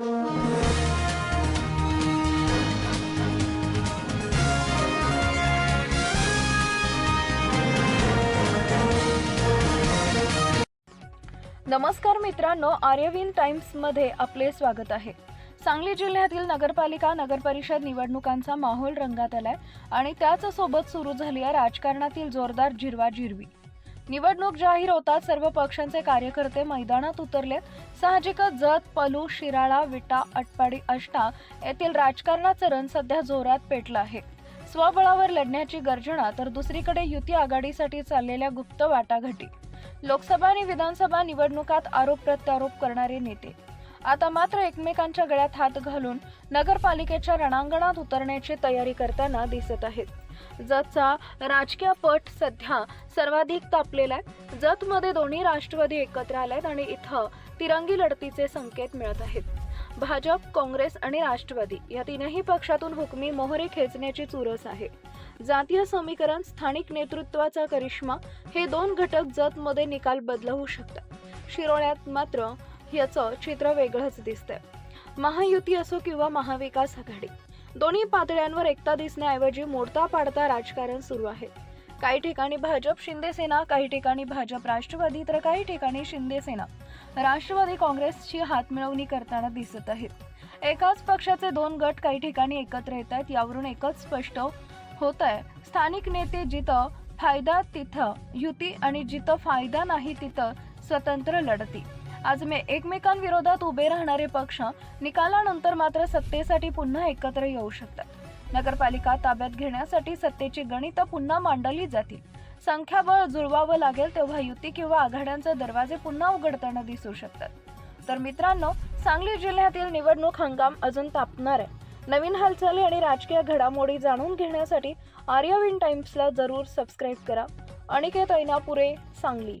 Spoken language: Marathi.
नमस्कार मित्रांनो आर्यवीन टाइम्समध्ये आपले स्वागत आहे. सांगली जिल्ह्यातील नगरपालिका नगरपरिषद निवडणुकांचा माहोल रंगात आलाय आणि त्याच सोबत सुरू झाली आहे राजकारणातील जोरदार जिरवाजिरवी. निवडणूक जाहीर होताच सर्व पक्षांचे कार्यकर्ते मैदानात उतरलेत साहजिकच जत पलू शिराळा विटा अटपाडी अष्टा येथील राजकारणाचं रण सध्या जोरात पेटलं आहे. स्वबळावर लढण्याची गर्जना तर दुसरीकडे युती आघाडीसाठी चाललेल्या गुप्त वाटाघाटी. लोकसभा आणि विधानसभा निवडणुकात आरोप प्रत्यारोप करणारे नेते. आता मात्र एकमेकांच्या गळ्यात हात घालून नगरपालिकेच्या रणांगणात उतरण्याची तयारी करताना दिसत आहेत. जतचा राजकीय पट सध्या सर्वाधिक तापलेला आहे. जतमध्ये दोन्ही राष्ट्रवादी एकत्र आल्यात आणि इथं तिरंगी लढतीचे संकेत मिळत आहेत. भाजप काँग्रेस आणि राष्ट्रवादी या तीनही पक्षातून हुकमी मोहरे खेचण्याची चुरस आहे. जातीय समीकरण स्थानिक नेतृत्वाचा करिश्मा हे दोन घटक जतमध्ये निकाल बदलवू शकतात. शिरोळ्यात मात्र याचं चित्र वेगळंच दिसतंय. महायुती असो किंवा महाविकास आघाडी दोन्ही पातळ्यांवर एकता दिसण्याऐवजी मोडता पाडता राजकारण सुरू आहे. काही ठिकाणी भाजप शिंदेसेना काही ठिकाणी भाजप राष्ट्रवादी तर काही ठिकाणी शिंदेसेना राष्ट्रवादी काँग्रेसची हातमिळवणी करताना दिसत आहेत. एकाच पक्षाचे दोन गट काही ठिकाणी एकत्र येत आहेत यावरून एकच स्पष्ट होत आहे. स्थानिक नेते जिथं फायदा तिथं युती आणि जिथं फायदा नाही तिथं स्वतंत्र लढती. आज मे एकमेकांविरोधात उभे राहणारे पक्ष निकालानंतर मात्र सत्तेसाठी पुन्हा एकत्र येऊ शकतात. नगरपालिका ताब्यात घेण्यासाठी सत्तेची गणितं पुन्हा मांडली जातील. संख्याबळ जुळवावं लागेल तेव्हा युती किंवा आघाड्यांचे दरवाजे पुन्हा उघडताना दिसू शकतात. तर मित्रांनो सांगली जिल्ह्यातील निवडणूक हंगाम अजून तापणार आहे. नवीन हालचाली आणि राजकीय घडामोडी जाणून घेण्यासाठी आर्यविन टाइम्सला जरूर सबस्क्राईब करा. अनिकेत ऐनापुरे सांगली.